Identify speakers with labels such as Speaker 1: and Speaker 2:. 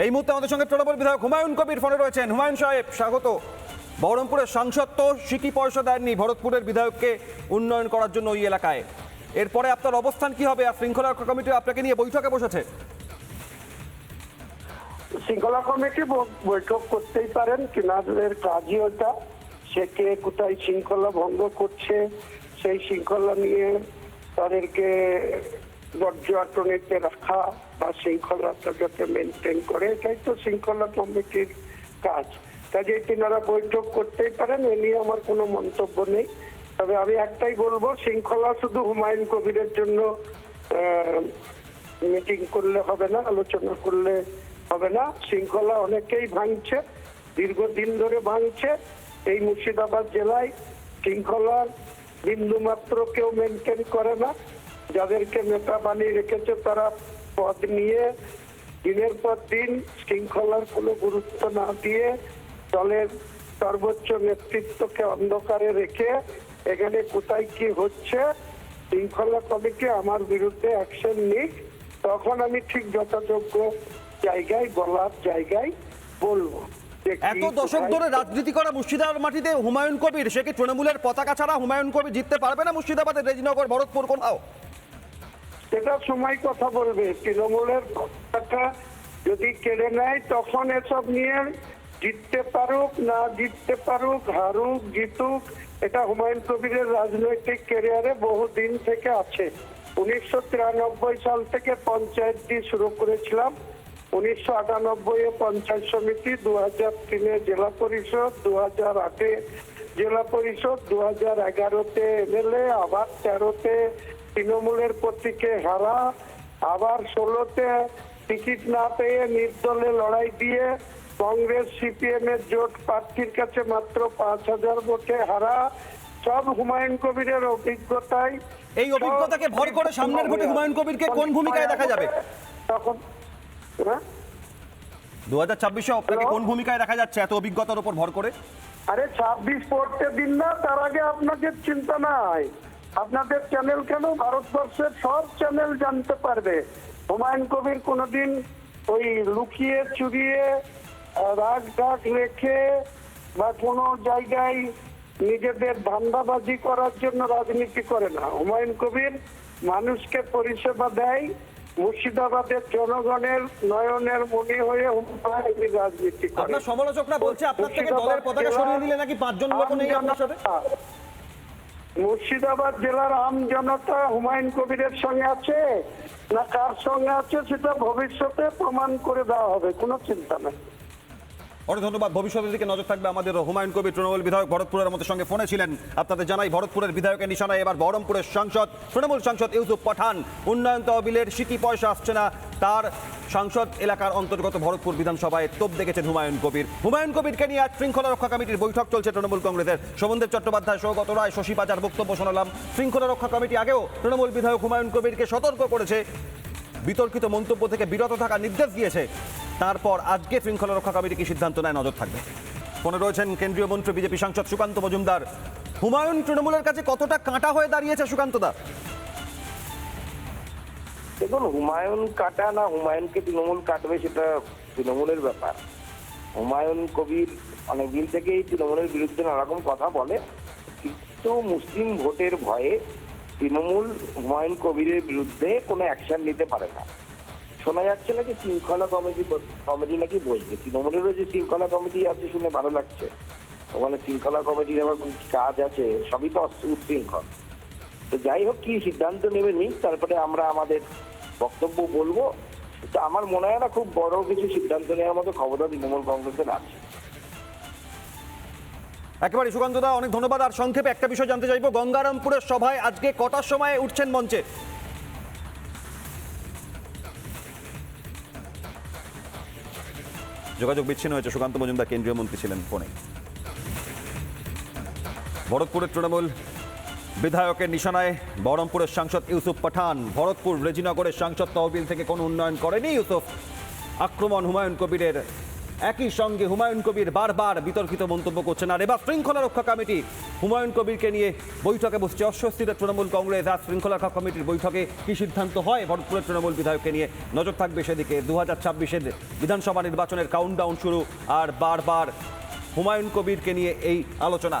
Speaker 1: এই মুহূর্তে আমাদের সঙ্গে তৃণমূল বিধায়ক হুমায়ুন কবির ফোনে রয়েছেন। হুমায়ুন সাহেব, স্বাগত। বহরমপুরের সাংসদ তো সিকি পয়সা দেননি, ভরতপুরের বিধায়ককে উন্নয়ন করার জন্য ওই এলাকায়। এরপরে আপনার অবস্থান কি হবে? আর শৃঙ্খলা রক্ষা কমিটি আপনাকে নিয়ে বৈঠকে বসেছে।
Speaker 2: শৃঙ্খলা কমিটি বৈঠক করতেই পারেন, কিনারের কাজই ওটা। সে কে কোথায় শৃঙ্খলা ভঙ্গ করছে, সেই শৃঙ্খলা নিয়ে তাদেরকে পর্যটনীতে রাখা বা শৃঙ্খলাটা যাতে মেনটেন করে, এটাই তো শৃঙ্খলা কমিটির কাজ। কাজে তিনারা বৈঠক করতেই পারেন, এ নিয়ে আমার কোনো মন্তব্য নেই। তবে আমি একটাই বলব, শৃঙ্খলা শুধু হুমায়ুন কবিরের জন্য মিটিং করলে হবে না, আলোচনা করলে হবে না। শৃঙ্খলা অনেকেই ভাঙছে, দীর্ঘদিন ধরে ভাঙছে। এই মুর্শিদাবাদ জেলায় শৃঙ্খলার বিন্দু মাত্র কেউ মেনটেন করে না। যাদেরকে নেতা বানিয়ে রেখেছে তারা পদ নিয়ে দিনের পর দিন শৃঙ্খলার কোনো গুরুত্ব না দিয়ে দলের সর্বোচ্চ নেতৃত্বকে অন্ধকারে রেখে এখানে কোথায় কি হচ্ছে শৃঙ্খলা কমিটি আমার বিরুদ্ধে অ্যাকশন নিক তখন আমি ঠিক যথাযোগ্য জায়গায় বলার জায়গায় বলব
Speaker 1: এত দশক ধরে রাজনীতি করা মুর্শিদাবাদ মাটিতে হুমায়ুন কবির সে কি তৃণমূলের পতাকা ছাড়া হুমায়ুন কবির জিততে পারবে না মুর্শিদাবাদের রেজিনগর ভরতপুর কোথাও?
Speaker 2: সেটা সময় কথা বলবে। তৃণমূলের পতাকা যদি কেড়ে নেয়, তখন এসব নিয়ে জিততে পারুক, না জিততে পারুক, হারুক, জিতুক, এটা হুমায়ুন কবিরের রাজনৈতিক ক্যারিয়ারে বহু দিন থেকে আছে। উনিশশো তিরানব্বই সাল থেকে পঞ্চায়েত দিয়ে শুরু করেছিলাম। উনিশশো আটানব্বই এ পঞ্চায়েত সমিতি দু হাজার তিনে জেলা পরিষদ দু হাজার আটে জেলা পরিষদ দু হাজার এগারোতে এমএলএ আবার তেরোতে তৃণমূলের প্রতীকে হারা আবার ষোলোতে টিকিট না পেয়ে নির্দলে লড়াই দিয়ে কংগ্রেস সিপিএম এর জোট প্রার্থীর কাছে মাত্র পাঁচ হাজার ভোটে হারা সব হুমায়ুন কবিরের অভিজ্ঞতায়
Speaker 1: এই অভিজ্ঞতাকে ভর করে সামনের ভোটে হুমায়ুন কবিরকে কোন ভূমিকায় দেখা যাবে?
Speaker 2: তখন হ্যাঁ?
Speaker 1: দু হাজার ছাব্বিশে আপনাকে কোন ভূমিকায় দেখা যাচ্ছে এত অভিজ্ঞতার উপর ভর করে
Speaker 2: আরে ছাব্বিশ পড়তে দিন না তার আগে আপনাদের চিন্তা নাই আপনাদের চ্যানেল কেন? ভারতবর্ষের সব চ্যানেল জানতে পারবে। হুমায়ুন কবির কোনোদিন ওই লুকিয়ে চুরিয়ে রাগ ডাক রেখে বা কোনো জায়গায় নিজেদের ধান্দাবাজি করার জন্য রাজনীতি করে না। হুমায়ুন কবির মানুষকে পরিষেবা দেয়, মুর্শিদাবাদের জনগণের নয়নের মনে হয়ে রাজনীতি
Speaker 1: আপনার সমালোচকরা বলছে আপনার থেকে দলের পতাকা সরিয়ে দিলে নাকি পাঁচজন লোক নেই আপনার সাথে?
Speaker 2: মুর্শিদাবাদ জেলার আম জনতা হুমায়ুন কবিরের সঙ্গে আছে? না কার সঙ্গে আছে সেটা ভবিষ্যতে প্রমাণ করে দেওয়া হবে, কোনো চিন্তা নেই।
Speaker 1: অনেক ধন্যবাদ। ভবিষ্যতের দিকে নজর থাকবে আমাদের হুমায়ুন কবির, তৃণমূল বিধায়ক ভরতপুরের আমাদের সঙ্গে ফোনে ছিলেন। আপনাদের জানাই ভরতপুরের বিধায়কের নিশানায় এবার বহরমপুরের সাংসদ, তৃণমূল সাংসদ ইউসুফ পাঠান। উন্নয়ন তহবিলের সিকি পয়সা আসছে না তার সাংসদ এলাকার অন্তর্গত ভরতপুর বিধানসভায় তোপ দেখেছেন হুমায়ুন কবির। হুমায়ুন কবিরকে নিয়ে আজ শৃঙ্খলা রক্ষা কমিটির বৈঠক চলছে তৃণমূল কংগ্রেসের। শোভনদেব চট্টোপাধ্যায় সৌগত রায় শশী পাচার বক্তব্য শোনালাম। শৃঙ্খলা রক্ষা কমিটি আগেও তৃণমূল বিধায়ক হুমায়ুন কবিরকে সতর্ক করেছে। বিতর্কিত মন্তব্য থেকে বিরত থাকার নির্দেশ দিয়েছে। তারপর আজকে শৃঙ্খলা রক্ষা কমিটি কি সিদ্ধান্ত নেয় নজর থাকবে। ফোনে রয়েছেন কেন্দ্রীয় মন্ত্রী, বিজেপি সাংসদ সুকান্ত মজুমদার। হুমায়ুন তৃণমূলের কাছে কতটা কাঁটা হয়ে দাঁড়িয়েছে সুকান্ত দা?
Speaker 3: দেখুন, হুমায়ুন কাটা না হুমায়ুনকে তৃণমূল কাটবে সেটা তৃণমূলের ব্যাপার। হুমায়ুন কবির অনেকদিন থেকেই তৃণমূলের বিরুদ্ধে নানারকম কথা বলে, কিন্তু মুসলিম ভোটের ভয়ে তৃণমূল হুমায়ুন কবিরের বিরুদ্ধে কোনো অ্যাকশন নিতে পারে না। শোনা যাচ্ছে নাকি শৃঙ্খলা কমিটি কমিটি নাকি বসবে। তৃণমূলেরও যে শৃঙ্খলা কমিটি আছে শুনে ভালো লাগছে। ওখানে শৃঙ্খলা কমিটির আবার কাজ আছে? সবই তো উচ্ছৃঙ্খল তো যাই হোক, কি সিদ্ধান্ত নেবে নিক, তারপরে আমরা আমাদের বক্তব্য বলব। তো আমার মনে হয় না খুব বড় কিছু সিদ্ধান্ত নেওয়ার মতো ক্ষমতা তৃণমূল কংগ্রেসের আছে।
Speaker 1: একেবারে সুকান্ত দা, অনেক ধন্যবাদ। আর সংক্ষেপে একটা বিষয় জানতে চাইব। গঙ্গারামপুরের সভায় আজকে কটার সময় উঠছেন মঞ্চে? যোগাযোগ বিচ্ছিন্ন হয়েছে। সুকান্ত মজুমদার কেন্দ্রীয় মন্ত্রী ছিলেন ফোনে ভরতপুরের তৃণমূল বিধায়কের নিশানায় বহরমপুরের সাংসদ ইউসুফ পাঠান, ভরতপুর রেজিনগরের সাংসদ তহবিল থেকে কোনো উন্নয়ন করেনি ইউসুফ। আক্রমণ হুমায়ুন কবিরের একই সঙ্গে হুমায়ুন কবির বারবার বিতর্কিত মন্তব্য করছেন। আর এবার শৃঙ্খলা রক্ষা কমিটি হুমায়ুন কবিরকে নিয়ে বৈঠকে বসছে। অস্বস্তিতে তৃণমূল কংগ্রেস আজ শৃঙ্খলা রক্ষা কমিটির বৈঠকে কি সিদ্ধান্ত হয়? ভরতপুরের তৃণমূল বিধায়ককে নিয়ে নজর থাকবে সেদিকে। দু হাজার ছাব্বিশের বিধানসভা নির্বাচনের কাউন্টডাউন শুরু। আর বারবার হুমায়ুন কবিরকে নিয়ে এই আলোচনা।